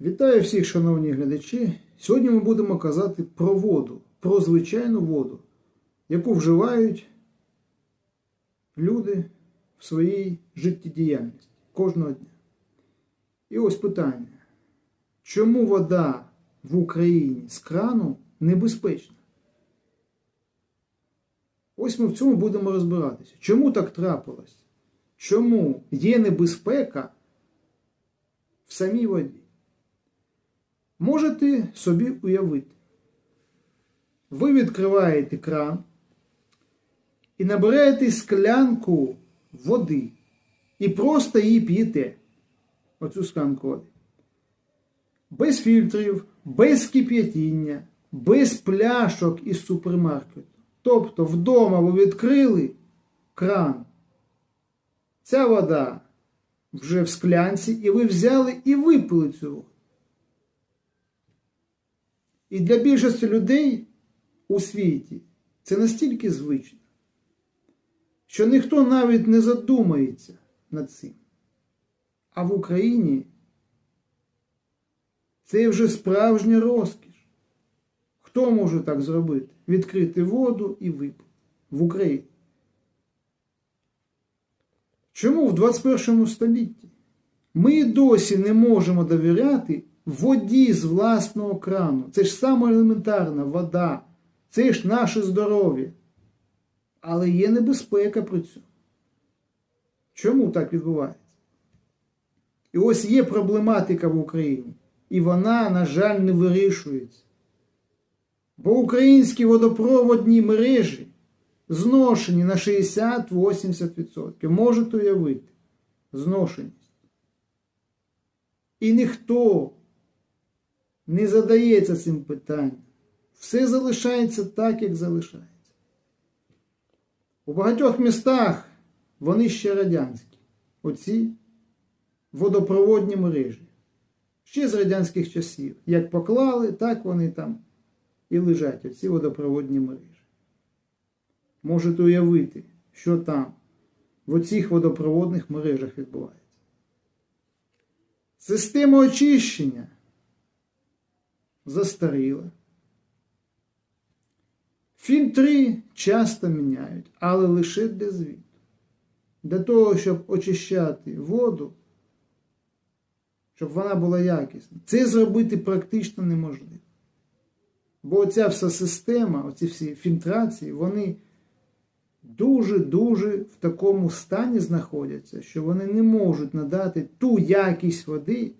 Вітаю всіх, шановні глядачі. Сьогодні ми будемо казати про воду, про звичайну воду, яку вживають люди в своїй життєдіяльності кожного дня. І ось питання: чому вода в Україні з крану небезпечна? Ось ми в цьому будемо розбиратися. Чому так трапилось? Чому є небезпека в самій воді? Можете собі уявити. Ви відкриваєте кран і набираєте склянку води і просто її п'єте. Оцю склянку води. Без фільтрів, без кип'ятіння, без пляшок із супермаркету. Тобто вдома ви відкрили кран. Ця вода вже в склянці, і ви взяли і випили цю воду. І для більшості людей у світі це настільки звично, що ніхто навіть не задумається над цим. А в Україні це вже справжня розкіш. Хто може так зробити? Відкрити воду і випити в Україні. Чому в 21 столітті ми досі не можемо довіряти воді з власного крану? Це ж саме елементарна вода, це ж наше здоров'я. Але є небезпека при цьому. Чому так відбувається? І ось є проблематика в Україні. І вона, на жаль, не вирішується. Бо українські водопроводні мережі зношені на 60-80%. Можете уявити зношеність. І ніхто не задається цим питанням. Все залишається так, як залишається. У багатьох містах вони ще радянські. Оці водопроводні мережі. Ще з радянських часів. Як поклали, так вони там і лежать, оці водопроводні мережі. Можете уявити, що там в оцих водопроводних мережах відбувається. Система очищення застаріла. Фільтри часто міняють, але лише для звіту. Для того, щоб очищати воду, щоб вона була якісна, це зробити практично неможливо. Бо оця вся система, оці всі фільтрації, вони дуже-дуже в такому стані знаходяться, що вони не можуть надати ту якість води,